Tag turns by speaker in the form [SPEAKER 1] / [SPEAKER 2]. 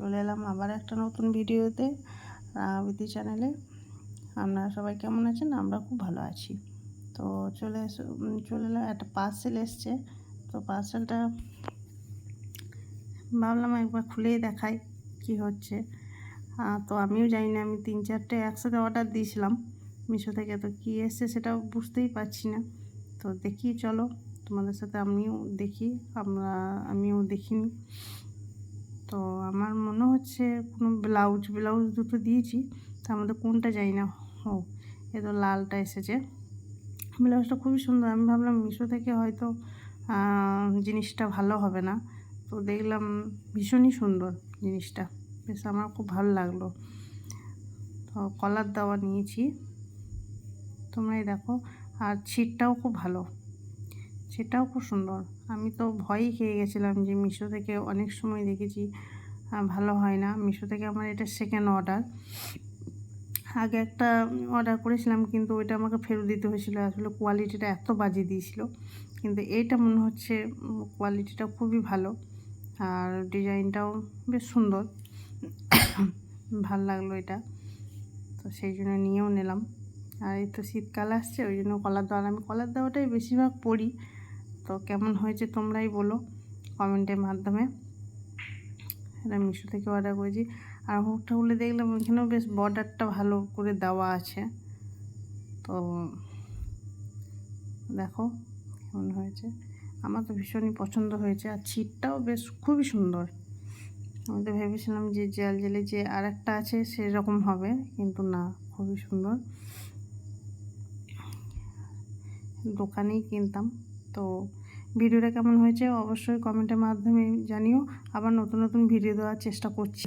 [SPEAKER 1] চলে এলাম আবার একটা নতুন ভিডিওতে রাবিতি চ্যানেলে। আপনারা সবাই কেমন আছেন? আমরা খুব ভালো আছি। তো চলে চলে এলাম, একটা পার্সেল এসছে। তো পার্সেলটা ভাবলাম একবার খুলেই দেখাই কি হচ্ছে। তো আমিও জানি না, আমি তিন চারটে একসাথে অর্ডার দিয়েছিলাম। মিশো থেকে তো কী এসছে সেটাও বুঝতেই পারছি না। তো দেখি, চলো তোমাদের সাথে আমিও দেখি, আমরা, আমিও দেখিনি। তো আমার মনে হচ্ছে কোনো ব্লাউজ ব্লাউজ দুটো দিয়েছি তার মধ্যে কোনটা যাই না ও এ তো লালটা এসেছে। ব্লাউজটা খুবই সুন্দর। আমি ভাবলাম মিশো থেকে হয়তো জিনিসটা ভালো হবে না। তো দেখলাম ভীষণই সুন্দর জিনিসটা। বেশ আমার খুব ভালো লাগল। তো কলার দেওয়া নিয়েছি। তোমরাই দেখো। আর ছিটটাও খুব ভালো। সেটাও খুব সুন্দর। আমি তো ভয়ই খেয়ে গেছিলাম যে মিশো থেকে অনেক সময় দেখেছি ভালো হয় না। মিশো থেকে আমার এটা সেকেন্ড অর্ডার আগে একটা অর্ডার করেছিলাম, কিন্তু ওইটা আমাকে ফেরত দিতে হয়েছিল। আসলে কোয়ালিটিটা এত বাজে দিয়েছিল। কিন্তু এইটা মনে হচ্ছে কোয়ালিটিটা খুবই ভালো। আর ডিজাইনটাও বেশ সুন্দর। ভালো লাগল এটা। তো সেই জন্য নিয়েও নিলাম। আর এই তো শীতকাল আসছে, ওই জন্য কলার দেওয়া আমি কলার দেওয়াটাই বেশিরভাগ পরি তো কেমন হয়েছে তোমরাই বলো কমেন্টের মাধ্যমে। এটা মিশো থেকে অর্ডার করেছি। আর হুকটা খুলে দেখলাম ওইখানেও বেশ বর্ডারটা ভালো করে দেওয়া আছে। তো দেখো কেমন হয়েছে। আমার তো ভীষণই পছন্দ হয়েছে। আর ছিটটাও বেশ খুবই সুন্দর। আমি তো ভেবেছিলাম যে জেল জেলে যে আর একটা আছে সেরকম হবে, কিন্তু না, খুবই সুন্দর। দোকানেই কিনতাম। তো ভিডিওটা কেমন হয়েছে অবশ্যই কমেন্টের মাধ্যমে জানিও। আবার নতুন নতুন ভিডিও দেওয়ার চেষ্টা করছি।